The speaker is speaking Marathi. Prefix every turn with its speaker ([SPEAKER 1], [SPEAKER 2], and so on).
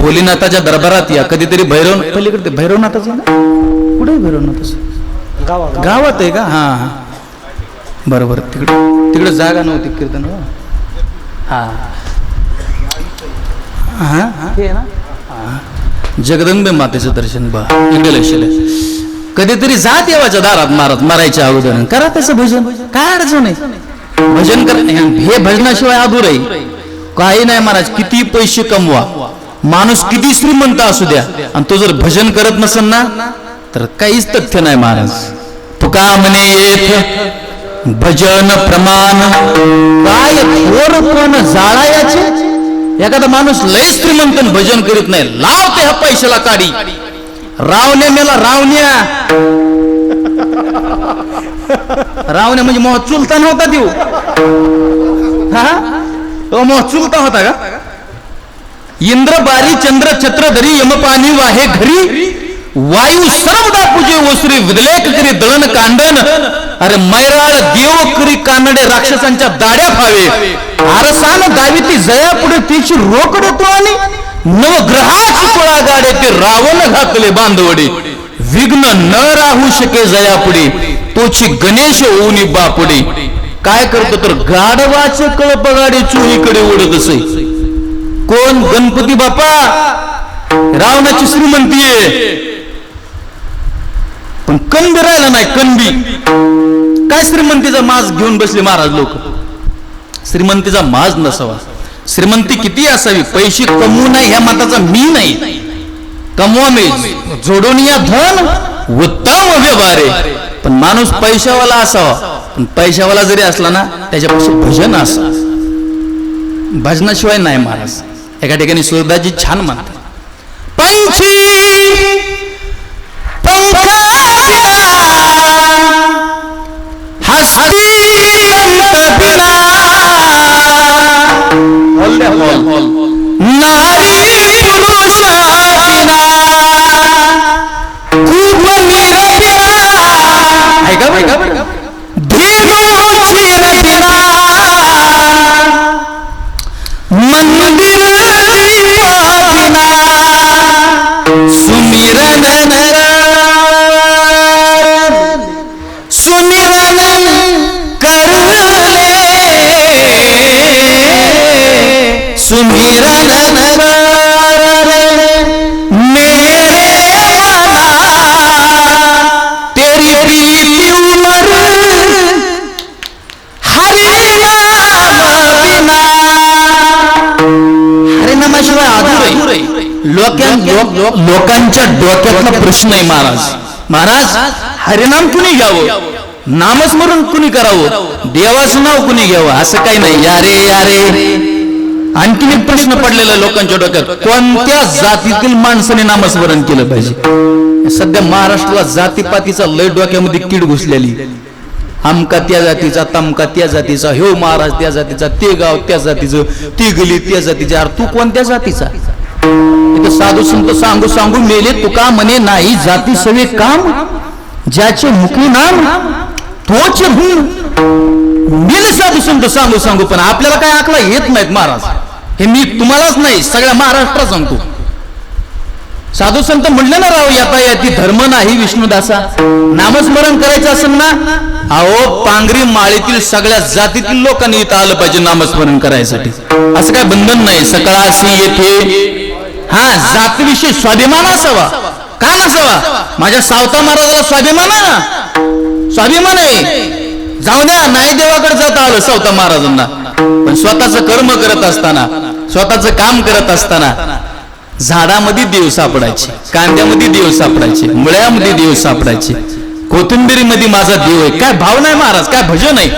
[SPEAKER 1] भोलेनाथाच्या दरबारात या कधीतरी भैरव पलीकडे भैरवनाथाचं ना? कुठे भैरवनाथाचं?
[SPEAKER 2] गावा
[SPEAKER 1] गावात आहे का? हा हा. बरोबर तिकडे तिकडे जागा नव्हती कीर्तन हा. हा. जगदंबे मातेचं दर्शन बा इकडे लक्ष. कधीतरी जा देवाच्या दारात मारत मारायच्या अगोदर. करा त्याचं भजन. काय अडचण आहे? भजन कर हे भजनाशिवाय अधूर आहे. काही नाही महाराज किती पैसे कमवा. माणूस किती श्रीमंत असू द्या आणि तो जर भजन करत नसेल ना तर काहीच तथ्य नाही महाराज तुका म्हणे येत भजन प्रमाण. काय थोर जाळायाचे? एखादा माणूस लय श्रीमंत आणि भजन करीत नाही लावते हा पैशाला काढी रावण्या मेला रावण्या. रावण्या म्हणजे मोह चुलता नव्हता देऊ हा? तो मोह चुलता होता का? इंद्र बारी चंद्र छत्रधरी यमपानी वाहे घरी वायू सर्वदा पूजे ओसरी विदलेख करी दळण कांडण अरे मैराळ देव करी कानडे राक्षसांच्या दाड्या फावे. आरसान दावी ती जया पुढे तिची रोकड तो आणि नवग्रहाची कोळा गाडे ते रावण घातले बांधवडे. विघ्न न राहू शके जया पुढे तोची गणेश ओनी बापुडे. काय करतो तर गाढवाचे कळप गाडी चोहीकडे उडत असे. कोण गणपती बाप्पा? रावणाची श्रीमंती आहे पण कंबी राहिला नाही कंबी काय श्रीमंतीचा माज घेऊन बसले महाराज लोक? श्रीमंतीचा माज नसावा. श्रीमंती किती असावी? पैसे कमवू नाही ह्या मताचा मी नाही. कमवा मी. जोडून या धन उत्तम व्यवहारे. पण माणूस पैशावाला असावा. पण पैशावाला जरी असला ना त्याच्यापाशी भजन असा भजनाशिवाय नाही महाराज. एका ठिकाणी सुरदाजी छान म्हणतात पंछी लोकांच्या डोक्यातला प्रश्न आहे महाराज महाराज हरिनाम कुणी घ्यावं नामस्मरण कुणी करावं देवाचं नाव कुणी घ्यावं असं काही नाही यारे यारे आणखीन एक प्रश्न पडलेला लोकांच्या डोक्यात कोणत्या जातीतील माणसाने नामस्मरण केलं पाहिजे? सध्या महाराष्ट्राला जातीपातीचा लय डोक्यामध्ये कीड घुसलेली. आमका त्या जातीचा तमका त्या जातीचा ह्यो महाराज त्या जातीचा ते गाव त्या जातीचं ती गली त्या जातीचा. अरे तू कोणत्या जातीचा? इथं साधू संत सांगू सांगू मेले तुका म्हणे नाही जाती सवे काम ज्याचे मुखी नाम तोच मेले साधू संत सांगू सांगू पण आपल्याला काय आकला येत नाहीत महाराज? हे मी तुम्हालाच नाही सगळ्या महाराष्ट्रात सांगतो. साधू संत म्हणले ना राव याता याती धर्म नाही विष्णुदासा. नामस्मरण करायचं असेल ना? अहो पांगरी माळीतील सगळ्या जातीतील लोकांनी इथं आलं पाहिजे नामस्मरण करायसाठी. असं काय बंधन नाही सकाळाशी येथे हा जातीविषयी स्वाभिमान असावा. का नसावा माझ्या सावता महाराजाला स्वाभिमान आहे स्वाभिमान आहे. जाऊ द्या नाही देवाकडे जाता आलं सावता महाराजांना. पण स्वतःच कर्म करत असताना स्वतःच काम करत असताना झाडामध्ये देव सापडायचे कांद्यामध्ये देव सापडायचे मुळ्यामध्ये देव सापडायचे कोथिंबिरीमध्ये माझा देव आहे. काय भाव नाही महाराज काय भजन आहे?